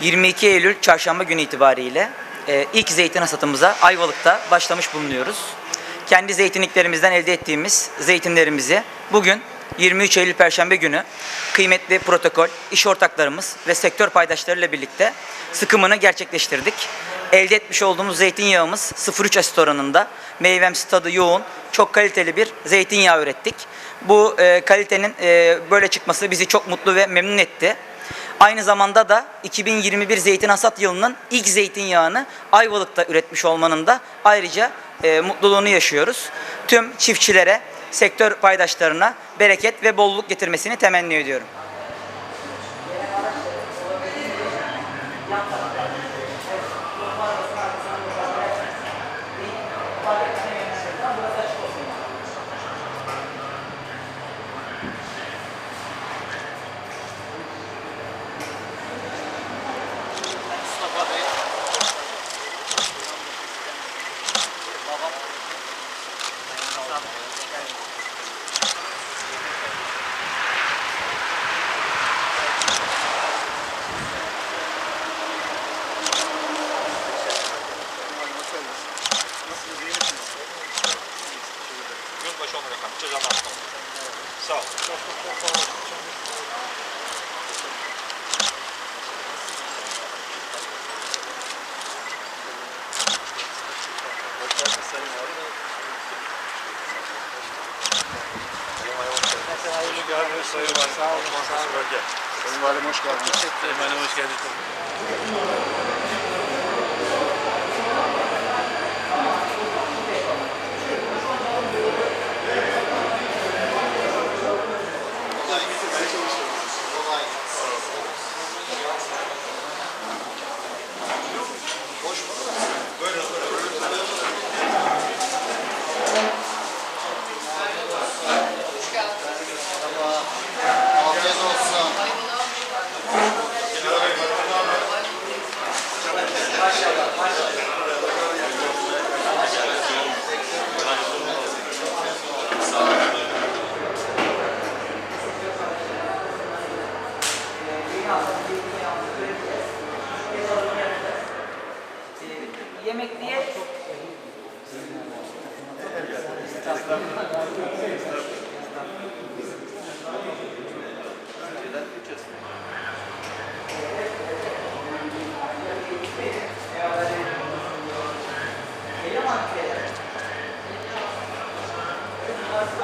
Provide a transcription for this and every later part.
22 Eylül çarşamba günü itibariyle e, ilk zeytin hasatımıza Ayvalık'ta başlamış bulunuyoruz. Kendi zeytinliklerimizden elde ettiğimiz zeytinlerimizi bugün 23 Eylül Perşembe günü kıymetli protokol, iş ortaklarımız ve sektör paydaşlarıyla birlikte sıkımını gerçekleştirdik. Elde etmiş olduğumuz zeytinyağımız 0,3 asit oranında meyvemsi tadı yoğun, çok kaliteli bir zeytinyağı ürettik. Bu e, kalitenin e, böyle çıkması bizi çok mutlu ve memnun etti. Aynı zamanda da 2021 zeytin hasat yılının ilk zeytinyağını Ayvalık'ta üretmiş olmanın da ayrıca e, mutluluğunu yaşıyoruz. Tüm çiftçilere, sektör paydaşlarına bereket ve bolluk getirmesini temenni ediyorum. Hoş geldiniz Sayın Valim. Sağ olun. Bölge. Sayın Valim hoş geldiniz. Sayın Valim hoş geldiniz. Afiyet olsun. Yemekliye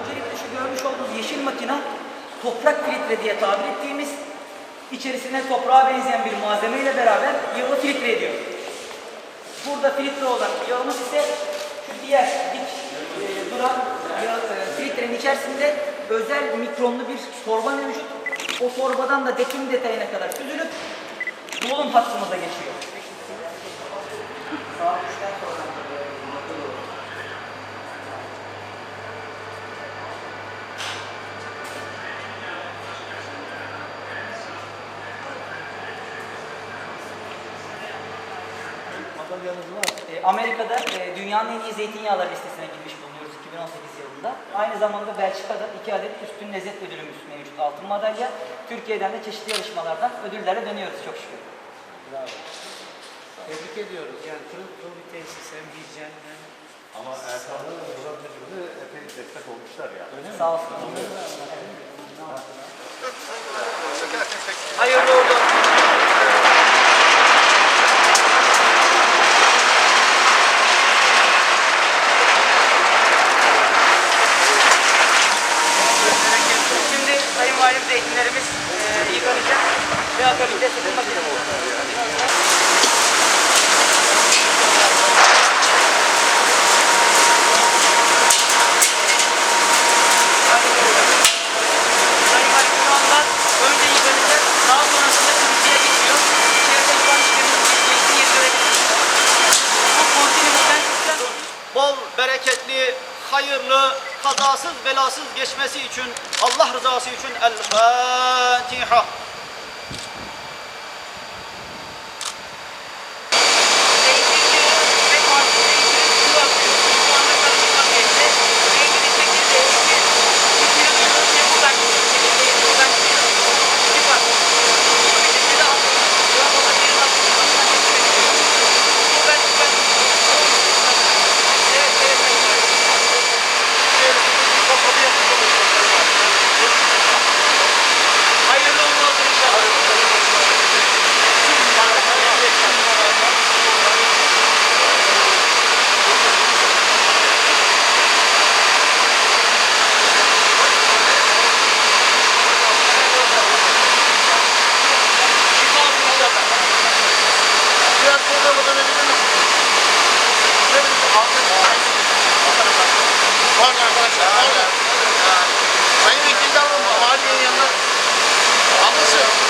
Öncelikle şu görmüş olduğunuz yeşil makina toprak filtre diye tabir ettiğimiz içerisine toprağa benzeyen bir malzeme ile beraber yağı filtre ediyor. Burada filtre olan yağımız ise şu diğer dik e, duran yağ, e, filtrenin içerisinde özel mikronlu bir torba mevcut. O torbadan da dekim detayına kadar süzülüp dolum hattımıza geçiyor. Saat 3'ten sonra. E, Amerika'da e, dünyanın en iyi zeytinyağları listesine girmiş bulunuyoruz 2018 yılında. Aynı zamanda Belçika'da iki adet üstün lezzet ödülümüz mevcut altın madalya. Türkiye'den de çeşitli yarışmalardan ödüllerle dönüyoruz çok şükür. Tebrik ediyoruz. Yani pırıl pırıl bir tesis hem hijyen hem Ama Erkan'ın Murat Hoca'da epey destek olmuşlar ya. Sağ olsun. Hayırlı uğurlu olsun. Şimdi Sayın Valim zeytinlerimiz e, yıkanacak ve akabinde sıkılma Sayın Valim şu anda önce yıkanacak, daha sonrasında temizliğe geçiyor. İçeride şu an işlemimiz zeytin yeri görebilirsiniz. Bu kontinimizden çıkan bol, bereketli, hayırlı, kazasız, belasız geçmesi için, Allah rızası için El Fatiha. Pardon arkadaşlar. Pardon. Sayın Vekil de alın. Valiyenin yanına. Ablası.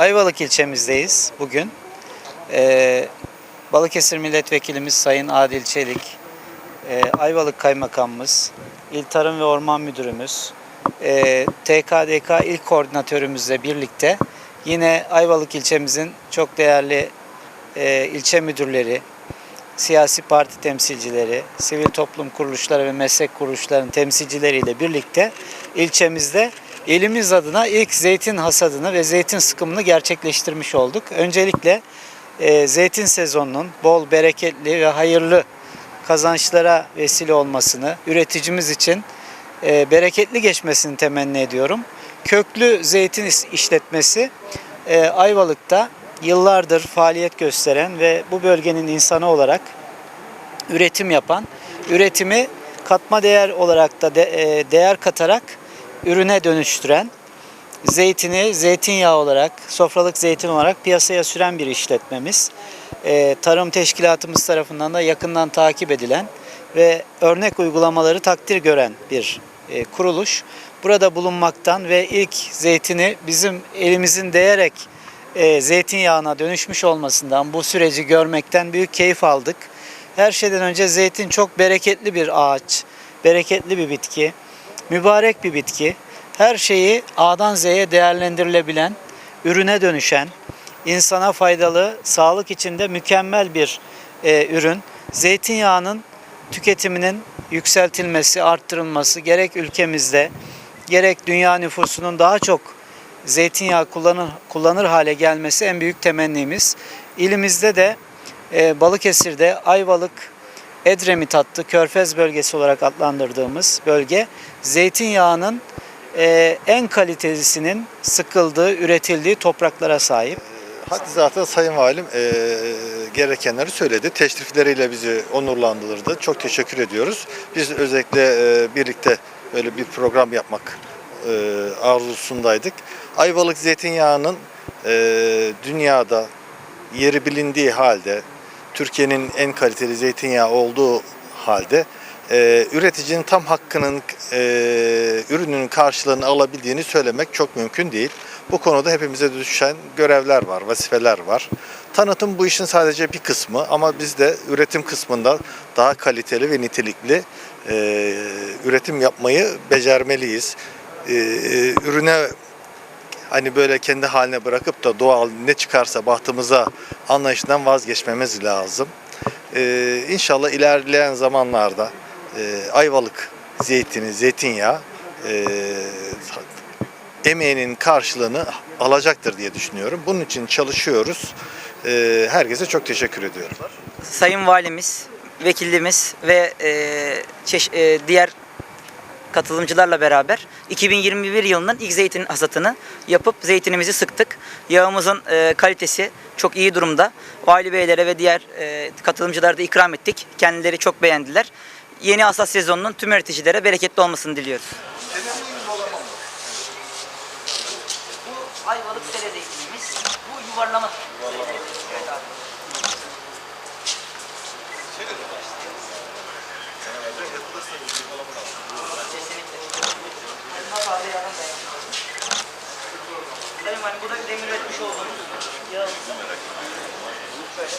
Ayvalık ilçemizdeyiz bugün. Ee, Balıkesir Milletvekilimiz Sayın Adil Çelik, e, Ayvalık Kaymakamımız, İl Tarım ve Orman Müdürümüz, e, TKDK İl Koordinatörümüzle birlikte yine Ayvalık ilçemizin çok değerli e, ilçe müdürleri, siyasi parti temsilcileri, sivil toplum kuruluşları ve meslek kuruluşlarının temsilcileriyle birlikte ilçemizde ilimiz adına ilk zeytin hasadını ve zeytin sıkımını gerçekleştirmiş olduk. Öncelikle e, zeytin sezonunun bol, bereketli ve hayırlı kazançlara vesile olmasını, üreticimiz için e, bereketli geçmesini temenni ediyorum. Köklü zeytin işletmesi e, Ayvalık'ta yıllardır faaliyet gösteren ve bu bölgenin insanı olarak üretim yapan, üretimi katma değer olarak da de- e, değer katarak ürüne dönüştüren, zeytini zeytinyağı olarak, sofralık zeytin olarak piyasaya süren bir işletmemiz. E, Tarım Teşkilatımız tarafından da yakından takip edilen ve örnek uygulamaları takdir gören bir e, kuruluş. Burada bulunmaktan ve ilk zeytini bizim elimizin değerek e, zeytinyağına dönüşmüş olmasından bu süreci görmekten büyük keyif aldık. Her şeyden önce zeytin çok bereketli bir ağaç, bereketli bir bitki, mübarek bir bitki. Her şeyi A'dan Z'ye değerlendirilebilen, ürüne dönüşen, insana faydalı, sağlık içinde mükemmel bir e, ürün. Zeytinyağının tüketiminin yükseltilmesi, arttırılması gerek ülkemizde gerek dünya nüfusunun daha çok zeytinyağı kullanır, kullanır hale gelmesi en büyük temennimiz. İlimizde de e, Balıkesir'de Ayvalık Edremit hattı Körfez bölgesi olarak adlandırdığımız bölge zeytinyağının e, en kalitelisinin sıkıldığı, üretildiği topraklara sahip. Hadi zaten Sayın Valim eee, gerekenleri söyledi. Teşrifleriyle bizi onurlandırdı. Çok teşekkür ediyoruz. Biz özellikle eee, birlikte böyle bir program yapmak eee, arzusundaydık. Ayvalık zeytinyağının eee, dünyada yeri bilindiği halde Türkiye'nin en kaliteli zeytinyağı olduğu halde e, üreticinin tam hakkının e, ürünün karşılığını alabildiğini söylemek çok mümkün değil. Bu konuda hepimize düşen görevler var, vazifeler var. Tanıtım bu işin sadece bir kısmı ama biz de üretim kısmında daha kaliteli ve nitelikli e, üretim yapmayı becermeliyiz. E, ürüne hani böyle kendi haline bırakıp da doğal ne çıkarsa bahtımıza anlayışından vazgeçmemiz lazım. Ee, inşallah ilerleyen zamanlarda e, Ayvalık zeytini, zeytinyağı e, emeğinin karşılığını alacaktır diye düşünüyorum. Bunun için çalışıyoruz. Ee, herkese çok teşekkür ediyorum. Sayın Valimiz, vekilimiz ve e, çeş- e, diğer katılımcılarla beraber 2021 yılının ilk zeytin hasatını yapıp zeytinimizi sıktık. Yağımızın e, kalitesi çok iyi durumda. Vali beylere ve diğer e, katılımcılara da ikram ettik. Kendileri çok beğendiler. Yeni hasat sezonunun tüm üreticilere bereketli olmasını diliyoruz. Bu Ayvalık sere zeytinimiz. Bu yuvarlama. burada demir etmiş olduğunuz yağımızı. Böyle bir şey.